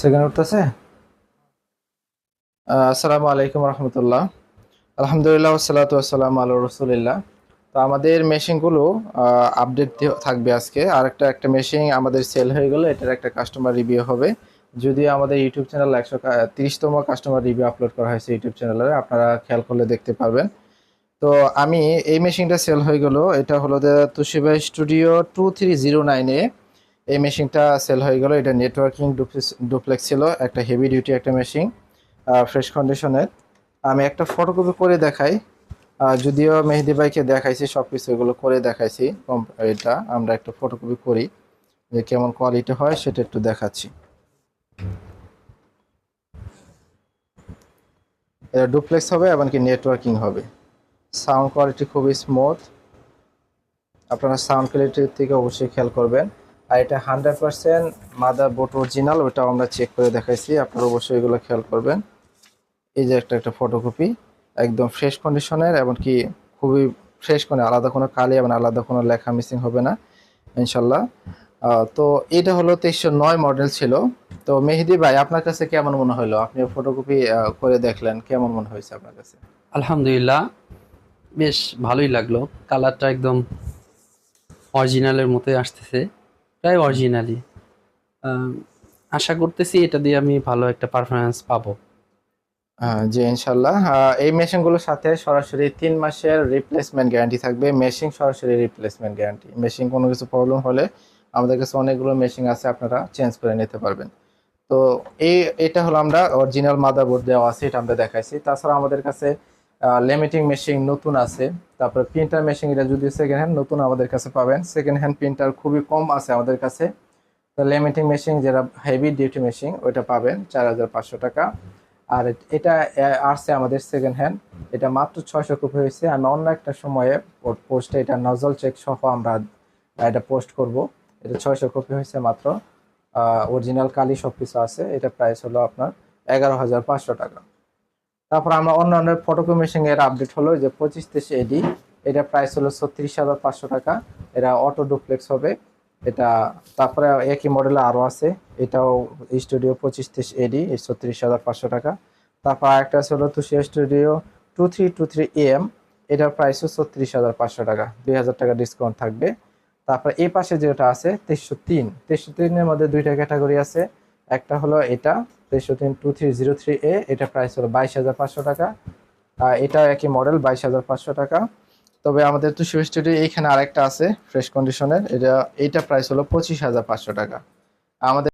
Second উঠতেছে? আসসালামু আলাইকুম রহমতুল্লাহ। আলহামদুলিল্লাহ সালাতু আসসালাম আল্লাহ রসুলিল্লাহ। তো আমাদের মেশিনগুলো আপডেট থাকবে আজকে। আর একটা একটা মেশিন আমাদের সেল হয়ে গেলো, এটার একটা কাস্টমার রিভিউ হবে। যদিও আমাদের ইউটিউব চ্যানেল একশো তিরিশতম কাস্টমার রিভিউ আপলোড করা হয়েছে ইউটিউব চ্যানেলে আপনারা খেয়াল করলে দেখতে পারবেন। তো আমি এই মেশিনটা সেল হয়ে গেলো, এটা হলো যে স্টুডিও টু থ্রি জিরো নাইনে এই মেশিনটা সেল হয়ে গেল। এটা নেটওয়ার্কিং ডুপ্লেক্স ছিল, একটা হেভি ডিউটি একটা মেশিন ফ্রেশ কন্ডিশনের আমি একটা ফটোকপি করে দেখাই। যদিও মেহেদি ভাইকে দেখাইছি সব কিছু এগুলো করে দেখাইছি। এটা আমরা একটা ফটোকপি করি, যে কেমন কোয়ালিটি হয় সেটা একটু দেখাচ্ছি। এটা ডুপ্লেক্স হবে, এমনকি নেটওয়ার্কিং হবে। সাউন্ড কোয়ালিটি খুবই স্মুথ আপনারা সাউন্ড কোয়ালিটির থেকে অবশ্যই খেয়াল করবেন। আর এটা hundred percent mother board original ওটাও আমরা চেক করে দেখাইছি। আপনারা অবশ্যই এগুলো খেয়াল করবেন। এই যে একটা একটা ফটোকপি একদম ফ্রেশ কন্ডিশনের এমনকি খুবই ফ্রেশ কোনো, আলাদা কোনো কালি এবং আলাদা কোনো লেখা মিসিং হবে না, ইনশাল্লাহ। তো এটা হলো তেইশশো নয় মডেল ছিল। তো মেহেদি ভাই, আপনার কাছে কেমন মনে হলো? আপনি ফটোকপি করে দেখলেন, কেমন মনে হয়েছে আপনার কাছে? আলহামদুলিল্লাহ, বেশ ভালোই লাগল। কালারটা একদম অরিজিনালের মতোই আসতেছে। প্রায় অরিজিনালি আশা করতেছি এটা দিয়ে আমি ভালো একটা পারফরমেন্স পাবো। জি, ইনশাল্লাহ। এই মেশিনগুলোর সাথে সরাসরি তিন মাসের রিপ্লেসমেন্ট গ্যারান্টি থাকবে। মেশিন সরাসরি রিপ্লেসমেন্ট গ্যারান্টি মেশিন কোনো কিছু প্রবলেম হলে আমাদের কাছে অনেকগুলো মেশিন আছে, আপনারা চেঞ্জ করে নিতে পারবেন। তো এই, এটা হলো আমরা অরিজিনাল মাদারবোর্ড দেওয়া আছে, এটা আমরা দেখাইছি। তাছাড়া আমাদের কাছে লিমিটিং মেশিন নতুন আছে। তারপরে প্রিন্টার মেশিন এটা যদি সেকেন্ড হ্যান্ড নতুন আমাদের কাছে পাবেন। সেকেন্ড হ্যান্ড প্রিন্টার খুবই কম আছে আমাদের কাছে। লিমিটিং মেশিন যেটা হেভি ডিউটি মেশিন ওইটা পাবেন চার হাজার পাঁচশো টাকা। আর এটা আসছে আমাদের সেকেন্ড হ্যান্ড এটা মাত্র ছয়শো কপি হয়েছে। আমি অন্য একটা সময়ে পোস্টে এটা নজল চেক সহ আমরা এটা পোস্ট করব। এটা ছয়শো কপি হয়েছে মাত্র। অরিজিনাল কালি সব কিছু আছে। এটা প্রাইস হলো আপনার এগারো হাজার পাঁচশো টাকা। তারপর আমরা অন্য অন্য ফটোকপি মেশিন এর আপডেট হলো যে পঁচিশ তেইশ এডি এটা প্রাইস হলো ছত্রিশ হাজার পাঁচশো টাকা। এটা অটো ডুপ্লেক্স হবে। এটা তারপরে একই মডেলে আরও আছে। এটাও স্টুডিও পঁচিশ তেইশ এডি ছত্রিশ হাজার পাঁচশো টাকা। তারপর আছে হলো তুষিয়া studio two three two three M এটার প্রাইসও ছত্রিশ হাজার পাঁচশো টাকা। দুই হাজার টাকা ডিসকাউন্ট থাকবে। তারপর এই পাশে যেটা আছে, তেইশশো তিন। তেইশশো তিনের মধ্যে দুইটা ক্যাটাগরি আছে। একটা হলো এটা তেইশশো তিন টু থ্রি জিরো থ্রি এ এটা প্রাইস হলো বাইশ হাজার পাঁচশো টাকা আর এটা একই মডেল বাইশ হাজার পাঁচশো টাকা তবে আমাদের তুষিয়া স্টুডিও এইখানে আরেকটা আছে ফ্রেশ কন্ডিশনের এটা এইটা প্রাইস হলো পঁচিশ হাজার পাঁচশো টাকা আমাদের